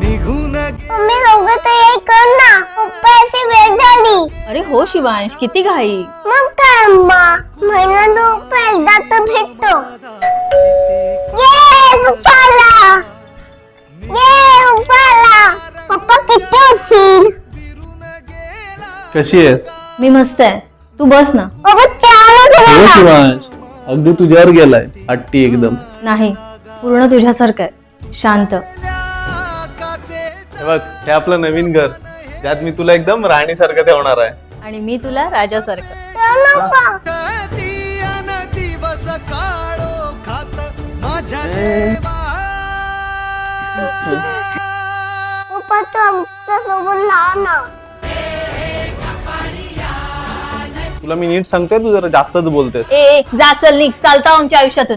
निघून मम्मी दोघं तर एक कर ना. पप्पा अशी वेळ झाली. अरे हो शिवांश किती घाई. मग काय अम्मा? महिना पप्पा एकदा तर भेटतो. ये पप्पा आला ये पप्पा आला पप्पा किती उशीर. कशी आहेस? मी मस्त आहे. तू बस ना. पप्पा चहा हो ना शिवांश अगदी तुझ्यावर गेलाय. हट्टी एकदम. नाही पूर्ण तुझ्यासारखं आहे. शांत. हे बघ हे आपलं नवीन घर. त्यात मी तुला एकदम राणीसारखं ठेवणार आहे. आणि मी तुला राजासारखं. दिवस काळो खात माझ्या देवा पप्पा तू आमच्यासोबत लहान ना तुला मी नीट सांगतोय तू जरा जास्तच बोलतेस. ए ए, जा चल निघ. चालता आमच्या आयुष्यातून.